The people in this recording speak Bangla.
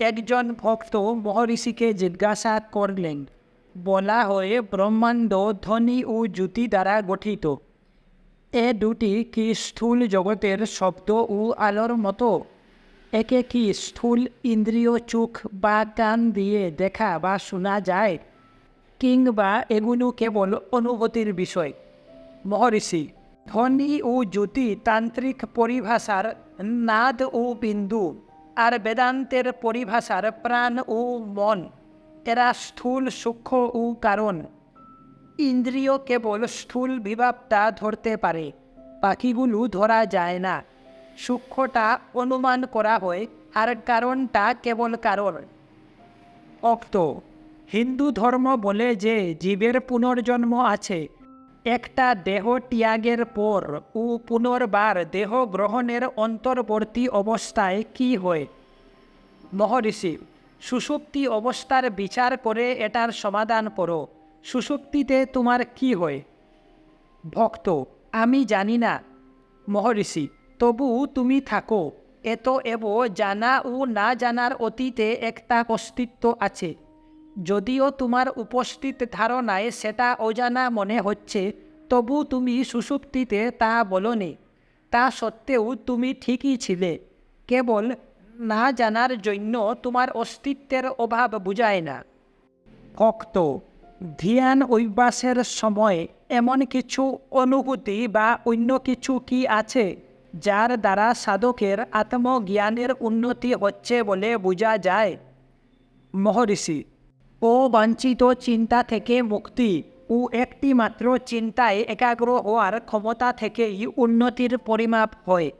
একজন ভক্ত মহর্ষিকে জিজ্ঞাসা করলেন, বলা হয় ব্রহ্মাণ্ড, ধ্বনি ও জ্যোতি দ্বারা গঠিত। এ দুটি কি স্থূল জগতের শব্দ ও আলোর মতো? একে কি স্থূল ইন্দ্রিয় চোখ বা কান দিয়ে দেখা বা শোনা যায়? কিংবা এগুলো কেবল অনুভূতির বিষয়? মহর্ষি, ধ্বনি ও জ্যোতি তান্ত্রিক পরিভাষার নাদ ও বিন্দু আর বেদান্তের পরিভাষার প্রাণ ও মন, এরা স্থূল সূক্ষ্ম ও কারণ। ইন্দ্রিয় কেবল স্থূল বিভাবটা ধরতে পারে পাখিগুলো ধরা যায় না। সূক্ষ্মটা অনুমান করা হয় আর কারণটা কেবল কারণ। অক্ত, হিন্দু ধর্ম বলে যে জীবের পুনর্জন্ম আছে একটা দেহ ত্যাগের পর ও পুনর্বার দেহ গ্রহণের অন্তর্বর্তী অবস্থায় কি হয়? মহর্ষি, সুষুপ্তি অবস্থার বিচার করে এটার সমাধান করো। সুষুপ্তিতে তোমার কি হয়? ভক্ত, আমি জানি না। মহর্ষি, তবু তুমি থাকো। এত এব জানা ও না জানার অতীতে একটা অস্তিত্ব আছে। যদিও তোমার উপস্থিত ধারণায় সেটা অজানা মনে হচ্ছে, তবু তুমি সুষুপ্তিতে তা বলনি। তা সত্ত্বেও তুমি ঠিকই ছিলে। কেবল না জানার জন্য তোমার অস্তিত্বের অভাব বুঝায় না। ভক্ত ধ্যান অভ্যাসের সময় এমন কিছু অনুভূতি বা অন্য কিছু কি আছে, যার দ্বারা সাধকের আত্মজ্ঞানের উন্নতি হচ্ছে বলে বোঝা যায়? মহর্ষি ও চিন্তা থেকে মুক্তি। ও একটি মাত্র চিন্তায় একাগ্র হওয়ার ক্ষমতা থেকেই উন্নতির পরিমাপ হয়।